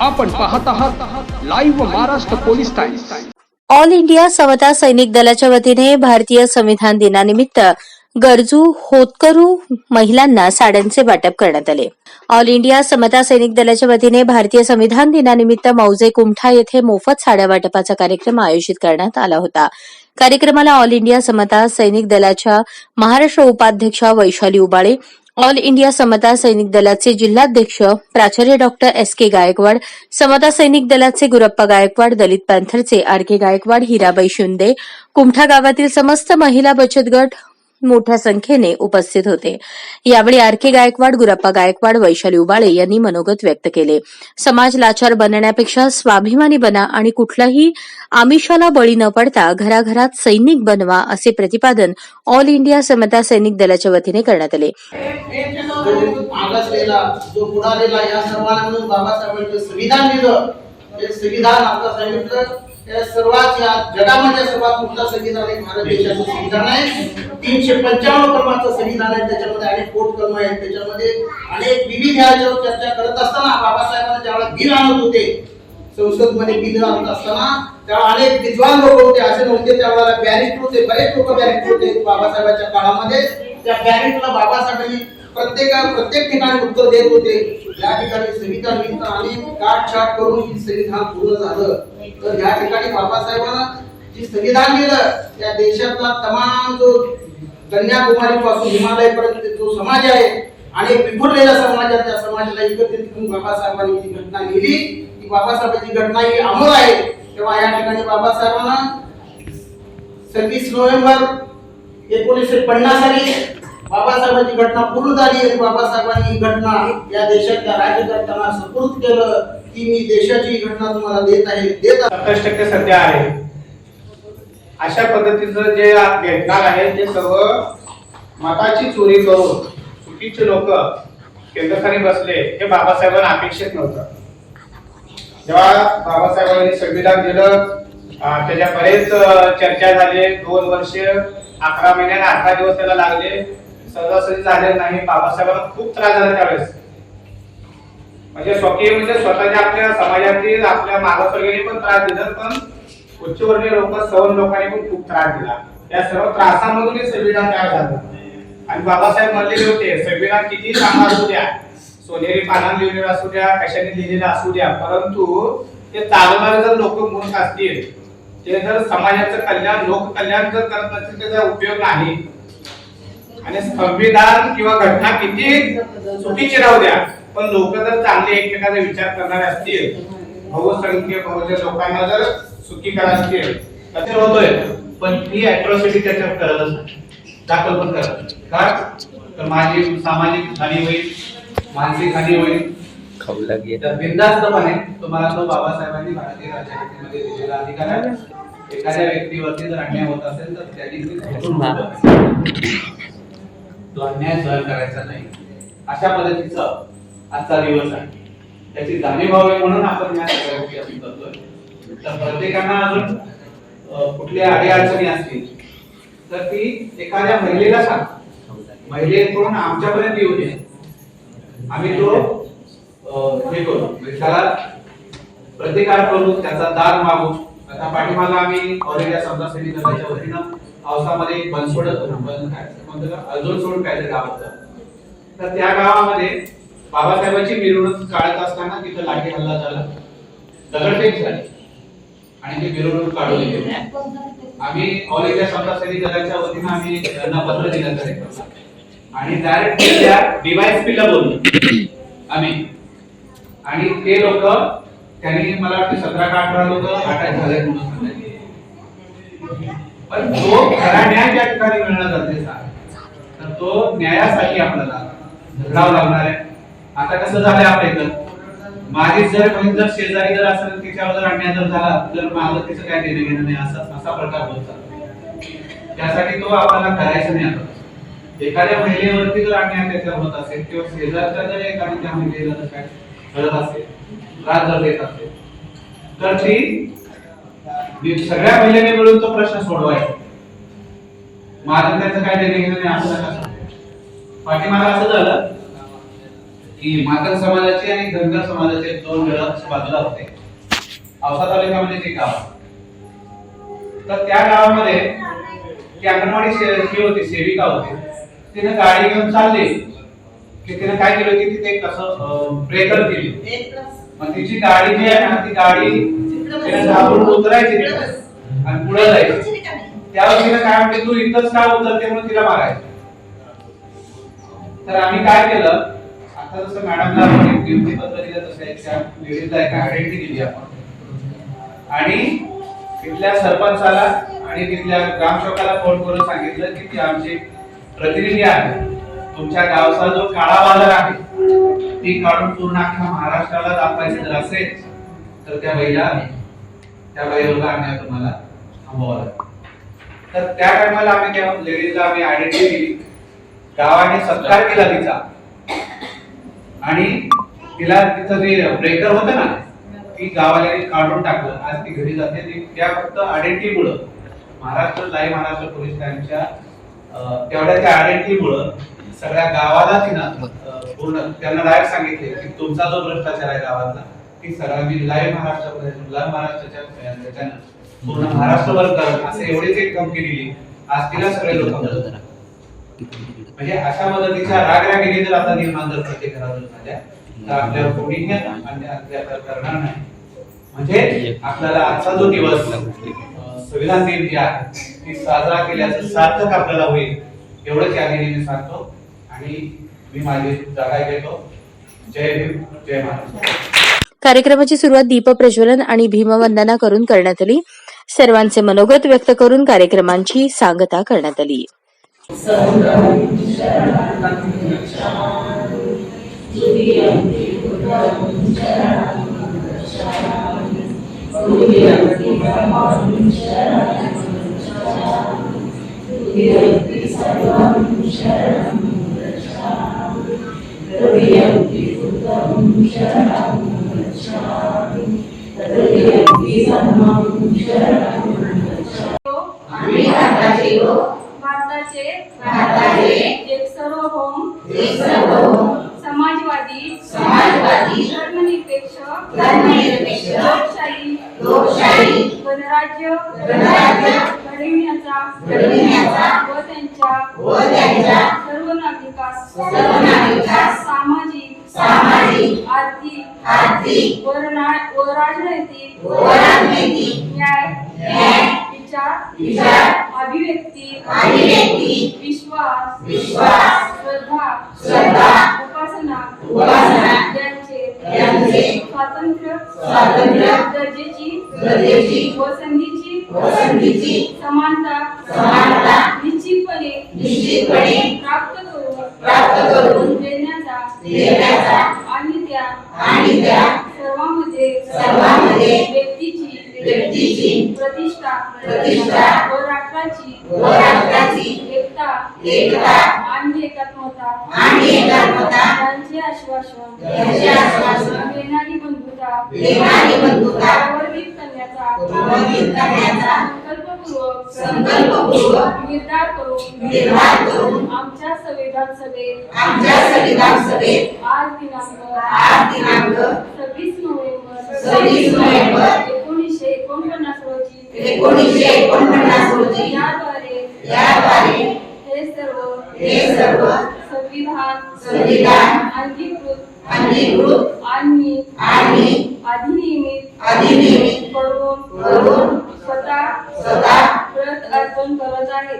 आपण पाहत आहात live Maharashtra police times all India Samata Sainik दलाच्या वतीने भारतीय संविधान दिनानिमित्त गरजू होतकरू महिलांना साड्यांचे वाटप करण्यात आले. ऑल इंडिया समता सैनिक दलाच्या वतीने भारतीय संविधान दिनानिमित्त मौजे कुमठा येथे मोफत साड्या वाटपाचा कार्यक्रम आयोजित करण्यात आला होता. कार्यक्रमाला ऑल इंडिया समता सैनिक दलाच्या महाराष्ट्र उपाध्यक्षा वैशाली उबाळे ऑल इंडिया समता सैनिक दलाचे जिल्हाध्यक्ष प्राचार्य डॉक्टर एस के गायकवाड समता सैनिक दलाचे गुरप्पा गायकवाड दलित पॅन्थरचे आर के गायकवाड हिराबाई शिंदे कुमठा गावातील समस्त महिला बचत गट मोठ्या संख्येने उपस्थित होते. यावेळी आरके गायकवाड गुरप्पा गायकवाड वैशाली उबाळे यांनी मनोगत व्यक्त केले. समाज लाचार बनण्यापेक्षा स्वाभिमानी बना आणि कुठलाही आमिषाला बळी न पडता घराघरात सैनिक बनवा असे प्रतिपादन ऑल इंडिया समता सैनिक दलाच्या वतीने करण्यात आले. संविधान दिलं. संविधान आता सांगितलं सर्वात या जगामध्ये सर्वात मोठं संविधान आहे भारत देशाचं संविधान आहे. तीनशे पंच्याण्णव क्रमांचं संविधान आहे. त्याच्यामध्ये अनेक पोटकर्म आहेत. त्याच्यामध्ये अनेक विविध ह्याच्यावर चर्चा करत असताना बाबासाहेबांना ज्यावेळेला बिल आणत होते संसदमध्ये बिल आणत असताना त्यावेळेला अनेक विद्वान लोक होते असे नव्हते त्यावेळेला बॅरिस्टर होते बरेच लोक बॅरिस्टर होते बाबासाहेबांच्या काळामध्ये. त्या बॅरिस्टरला बाबासाहेबांनी प्रत्येक प्रत्येक ठिकाणी उत्तर देत होते. या ठिकाणी संविधान निमित्त आणि काट छाट करून ही संविधान पूर्ण झालं. तर या ठिकाणी बाबासाहेबांना जी संविधान दिलं त्या देशातला तमाम जो कन्याकुमारी पासून हिमालय पर्यंत जो समाज आहे आणि विखुरलेला समाज आहे त्या समाजाला एकत्रित करून बाबासाहेबांनी जी घटना लिहिली ती बाबासाहेबांची घटना ही अमोल आहे तेव्हा या ठिकाणी बाबासाहेबांना सव्वीस नोव्हेंबर एकोणीसशे पन्नास साली बाबासाहेबांची घटना पूर्ण झाली आणि बाबासाहेबांनी ही घटना या देशाच्या राज्यकर्त्यांना सुपूर्द केलं की मी देशाची ही घटना तुम्हाला देत आहे देत सत्तावीस टक्के सध्या आहे. अशा पद्धतीचं जे भेटणार आहे ते सर्व मताची चोरी करून चुकीचे लोक केंद्रस्थानी बसले हे बाबासाहेबांना अपेक्षित नव्हतं. जेव्हा बाबासाहेबांनी संविधान दिलं त्याच्या बरेच चर्चा झाली. दोन वर्ष अकरा महिन्याने अठरा दिवस त्याला लागले. सहजासहजी झाले नाही. बाबासाहेबांना खूप त्रास झाला त्यावेळेस. म्हणजे स्वकीय म्हणजे स्वतःच्या आपल्या समाजातील आपल्या मागासवर्गीयांनी पण त्रास दिला पण उच्चवर्गीय लोक सवन लोकांनी पण खूप त्रास दिला. या सर्व त्रासामधून हे संविधान तयार झालं. आणि बाबासाहेब म्हणलेले होते संविधान किती चांगला असू द्या सोनेरी पानान लिहिलेलं असू द्या कशाने लिहिलेलं असू द्या परंतु ते चालवणारे जर लोक मूर्ख असतील ते जर समाजाचं कल्याण लोक कल्याण जर करत नसतील त्याचा उपयोग नाही. आणि संविधान किंवा घटना किती चुकीची राहू द्या. पण लोक जर चांगले एकमेकांचा विचार करणारे असतील बहुसंख्य बहुजन लोकांना जर सुखी करत असतील तर ते होतोय. पण ही अॅट्रॉसिटी त्याच्यावर करतच नाही दाखल पण करत का? तर माझी सामाजिक हानी होईल मानसिक हानी होईल. तर बिनधास्तपणे तुम्हाला तो बाबासाहेबांनी भारतीय राज्यघटनेमध्ये दिलेला अधिकार आहे. एखाद्या व्यक्तीवरती जर अन्याय होत असेल तर त्याची तो अन्याय सहन करायचा नाही. अशा पद्धतीचा आजचा दिवस आहे. त्याची जाणीव व्हावी म्हणून आपण या सगळ्या गोष्टी आपण करतोय. तर प्रत्येकांना अजून कुठल्या अडीअडचणी असतील तर ती एखाद्या महिलेला सांग. महिलेकडून आमच्यापर्यंत येऊ दे. आम्ही तो हे करू. म्हणजे त्याला प्रतिकार करू त्याचा दार मागू. आता पाठीमागं आम्ही ऑरेंजा समजा सैनिक दलाच्या वतीनं पावसामध्ये बनसोड अजून सोड काहीतरी गाव होतं तर त्या गावामध्ये बाबासाहेबांची मिरवणूक काढत असताना तिथं लाठी हल्ला झाला. दगडफेक झाली. आणि ती मिरवणूक काढून गेली. आम्ही ऑल इंडिया समता सेवी दलाच्या वतीनं आम्ही त्यांना पत्र दिलं आणि डायरेक्ट त्या डीवायएसपी ला बोललो. आम्ही. आणि ते लोक त्यांनी मला वाटतं सतरा का अठरा लोक अटॅक झाले म्हणून पण जो खरा न्याय ज्या ठिकाणी मिळणार जाते तर तो न्यायासाठी आपल्याला झगडावं लागणार आहे. आता कसं झालंय आपल्या इथं? माझी जर कोणी जर शेजारी जर असेल तिच्यावर जर अन्याय जर झाला तर माझं त्याचं काय देणं घेणं नाही असा असा प्रकार होत चालतो त्यासाठी तो आपल्याला करायचा नाही आता. एखाद्या महिलेवरती जर अन्याय त्याच्यावर होत असेल किंवा शेजारच्या जर एखाद्या त्या महिलेला जर काय घडत असेल त्रास देत असते तर ती सगळ्या महिलेने मिळून तो प्रश्न सोडवायचा. माझं त्याचं काय देणे घेणं नाही असं नका असं झालं की मातंग समाजाचे आणि धनगर समाजाचे दोन वेळा बाजूला होते. औसा तालुक्यामध्ये म्हणजे ते गाव. तर त्या गावामध्ये ती अंगणवाडी से- ही होती सेविका होती. तिने गाडी घेऊन चालली. की तिने काय केलं की तिथे कसं ब्रेकर केली. मग तिची गाडी जी आहे ना ती गाडी तिला घाबरून उतरायची आणि पुढे जायची. त्यावर तिला काय म्हणते तू इथंच का उतरते म्हणून तिला मारायचं. तर आम्ही काय केलं आता जसं मॅडमला आपण एक नियुक्ती पत्र दिलं तसं एक त्या लेडीजला एक आयडेंटिटी दिली आपण. आणि तिथल्या सरपंचाला आणि तिथल्या ग्रामसेवकाला फोन करून सांगितलं की ती आमची प्रतिनिधी आहे. तुमच्या गावचा जो काळा बाजार आहे ती काढून पूर्ण अख्ख्या महाराष्ट्राला दाखवायचं जर असेल तर त्या बैला त्या बैलावर अन्याय तुम्हाला थांबवावं लागतं तर त्या टायमाला आम्ही त्या लेडीजला आम्ही आयडेंटिटी दिली. गावाने सत्कार केला तिचा. आणि तिला तिचं जे ब्रेकर होतं ना ती गावाला काढून टाकलं. आज ती घरी जाते ती त्या फक्त आयडेंटिटी मुळे महाराष्ट्र लाईव्ह महाराष्ट्र पोलीस त्यांच्या तेवढ्या त्या आयडेंटिटी मुळे सगळ्या गावाला तिनं पूर्ण त्यांना डायरेक्ट सांगितले की तुमचा जो भ्रष्टाचार आहे गावातला ती सर्वांनी लाईव्ह महाराष्ट्र लाईव्ह महाराष्ट्राच्या त्याच्यानं पूर्ण महाराष्ट्रभर करत असं एवढीच एक धमकी दिली. आज तिला सगळे लोक म्हणजे अशा मदतीच्या रागरागिरी जर आता निर्माण जर प्रत्येक घरातून झाल्या तर आपल्यावर कोणीही अन्याय अत्याचार करणार नाही. म्हणजे आपल्याला आजचा जो दिवस संविधान दिन जे आहे ती साजरा केल्याचं सार्थक आपल्याला होईल एवढंच या मी सांगतो. आणि मी माझी जागा घेतो. जय भीम जय महाराष्ट्र कार्यक्रमाची सुरुवात दीपप्रज्वलन आणि भीमवंदना करून करण्यात आली. सर्वांचे मनोगत व्यक्त करून कार्यक्रमांची सांगता करण्यात आली. भारताचे एक सार्वभौम एक सार्वभौम समाजवादी समाजवादी धर्मनिरपेक्ष धर्मनिरपेक्ष लोकशाही लोकशाही गणराज्य गणराज्य घडविण्याचा घडविण्याचा व त्यांच्या व त्यांच्या सर्व नागरिकास सर्व नागरिकास सामाजिक आर्थिक व राजनैतिक व राजनैतिक न्याय न्याय विचार विचार अभिव्यक्ती अभिव्यक्ती विश्वास विश्वास श्रद्धा श्रद्धा उपासना उपासना यांचे यांचे स्वातंत्र्य स्वातंत्र्य गरजेची गरजेची व संधीची व संधीची समानता समानता निश्चितपणे निश्चितपणे प्राप्त करून प्राप्त करून देण्याचा राष्ट्राची एकता एकता आणि एकात्मता आणि एकात्मता यांचे आश्वासन यांचे आश्वासन देणारी बंधुता देणारी बंधुता प्रवर्धित करण्याचा प्रवर्धित करण्याचा संकल्पपूर्वक संकल्पपूर्वक निर्धार करून निर्धार करून आमच्या संविधान सभेत आमच्या संविधान सभेत आज दिनांक आज दिनांक सव्वीस नोव्हेंबर सव्वीस नोव्हेंबर एकोणीसशे एकोणपन्नास रोजी याद्वारे हे सर्व हे सर्व संविधान संविधान अंगीकृत अंगीकृत आणि आणि अधिनियमित अधिनियमित करून करून स्वतः स्वतः प्रत अर्पण करत आहे.